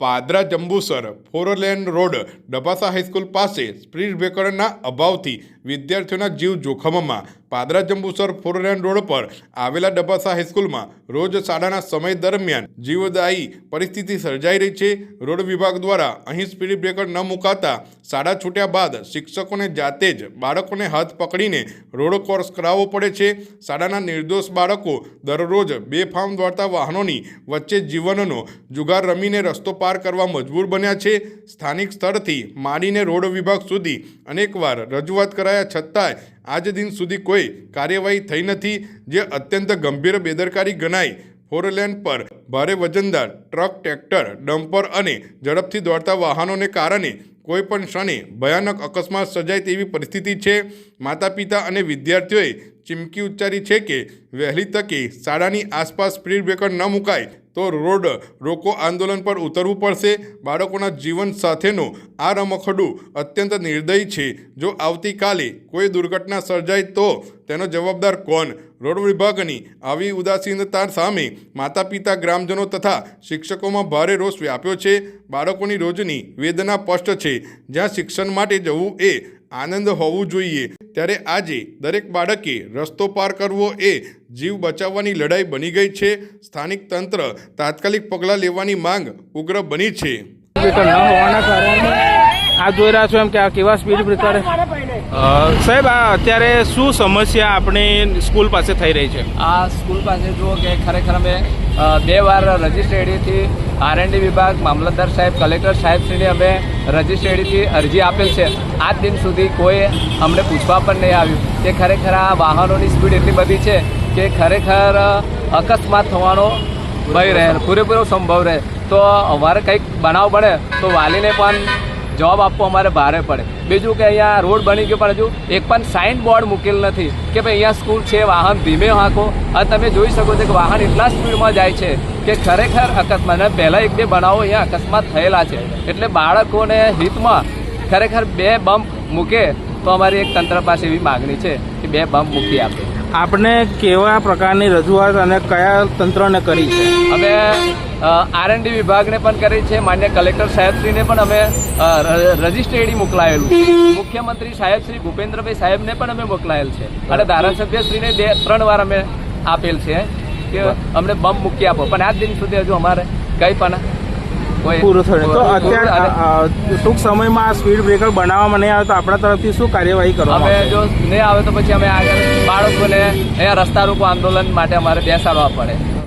Padra Jambusar four lane road Dabasa high school પાસે speed બ્રેકરના અભાવથી વિદ્યાર્થીઓના જીવ જોખમમાં. Padra Jambusar four lane road પર આવેલા ડબાસા હાઈસ્કૂલમાં રોજ શાળાના સમય દરમિયાન જીવદાયી પરિસ્થિતિ સર્જાઈ રહી છે. રોડ વિભાગ દ્વારા અહીં સ્પીડ બ્રેકર ન મુકાતા શાળા છૂટ્યા બાદ શિક્ષકોને જાતે જ બાળકોને હાથ પકડીને રોડ કોર્સ કરાવવો પડે છે. શાળાના નિર્દોષ બાળકો દરરોજ બેફામ દોડતા વાહનોની વચ્ચે જીવનનો જુગાર રમીને રસ્તો પાર કરવા મજબૂર બન્યા છે. સ્થાનિક સ્થળથી માંડીને રોડ વિભાગ સુધી અનેકવાર રજૂઆત કરાયા છતાંય આજ દિન સુધી કોઈ કાર્યવાહી થઈ નથી, જે અત્યંત ગંભીર બેદરકારી ગણાય. ફોરલેન પર ભારે વજનદાર, ટ્રક, ટ્રેક્ટર, ડમ્પર અને ઝડપથી દોડતા વાહનોને કારણે કોઈ પણ ક્ષણે ભયાનક અકસ્માત સર્જાય તેવી પરિસ્થિતિ છે. માતા પિતા અને વિદ્યાર્થીઓએ ચીમકી ઉચ્ચારી છે કે, વહેલી તકે શાળાની આસપાસ સ્પીડ બ્રેકર ન મુકાય તો રોડ રોકો આંદોલન પર ઉતરવું પડશે. બાળકોના જીવન સાથેનો આ રમખડું અત્યંત નિર્દયી છે. જો આવતીકાલે કોઈ દુર્ઘટના સર્જાય તો તેનો જવાબદાર કોણ? રોડ વિભાગની આવી ઉદાસીનતા સામે માતા પિતા ગ્રામજનો તથા શિક્ષકોમાં ભારે રોષ વ્યાપ્યો છે. બાળકોની રોજની વેદના સ્પષ્ટ છે. જ્યાં શિક્ષણ માટે જવું એ આનંદ હોવું જોઈએ. ત્યારે આજે દરેક બાળકે રસ્તો પાર કરવો એ જીવ બચાવવાની લડાઈ બની ગઈ છે. સ્થાનિક તંત્ર તાત્કાલિક પગલાં લેવાની માંગ ઉગ્ર બની છે. હોવાના કારણે આ જોઈ રહ્યા છો એમ કે આ કેવા સ્પીડ બ્રેકર સાહેબ આ અત્યારે શું સમસ્યા આપણી સ્કૂલ પાસે થઈ રહી છે? આ સ્કૂલ પાસે જુઓ કે ખરેખર અમે બે વાર રજિસ્ટ્રેડીથી આરએનડી વિભાગ મામલતદાર સાહેબ કલેક્ટર સાહેબશ્રીને અમે રજિસ્ટ્રેડીથી અરજી આપેલ છે. આજ દિન સુધી કોઈ અમને પૂછવા પણ નહીં આવ્યું કે ખરેખર આ વાહનોની સ્પીડ એટલી બધી છે કે ખરેખર અકસ્માત થવાનો ભય રહે પૂરેપૂરો સંભવ રહે. તો અમારે કંઈક બનાવ બને તો વાલીને પણ જવાબ આપવો અમારે ભારે પડે. બીજું કે અહીંયા રોડ બની ગયો પણ હજુ એક પણ સાઇન બોર્ડ મૂકેલ નથી. કે ભાઈ અહીંયા સ્કૂલ છે, વાહન ધીમે હાંકો. અને તમે જોઈ શકો છો કે વાહન એટલા સ્પીડમાં જાય છે કે ખરેખર અકસ્માત અને પહેલાં એક બે બનાવો અહીંયા અકસ્માત થયેલા છે. એટલે બાળકોને હિતમાં ખરેખર બે બમ્પ મૂકે તો અમારી એક તંત્ર પાસે એવી માગણી છે કે બે બમ્પ મૂકી આપે. આપણે કેવા પ્રકારની રજૂઆત અને કયા તંત્રને કરી છે? અમે આરએનડી વિભાગને પણ કરી છે. માન્ય કલેક્ટર સાહેબશ્રીને પણ અમે રજીસ્ટ્રેડી મોકલાયેલું મુખ્યમંત્રી સાહેબ શ્રી ભૂપેન્દ્રભાઈ સાહેબને પણ અમે મોકલાયેલ છે. અને ધારાસભ્યશ્રીને બે, ત્રણ વાર અમે આપેલ છે કે અમને બમ મૂકી આપો. પણ આજ દિન સુધી હજુ અમારે કંઈ પણ પૂરું થયું તો અત્યારે ટૂંક સમયમાં આ સ્પીડ બ્રેકર બનાવવામાં નહીં આવે તો આપણા તરફથી શું કાર્યવાહી કરવામાં અમે જો નહીં આવે તો પછી અમે આગળ બાળકોને અહીંયા રસ્તા રોકો આંદોલન માટે અમારે બેસાડવા પડે.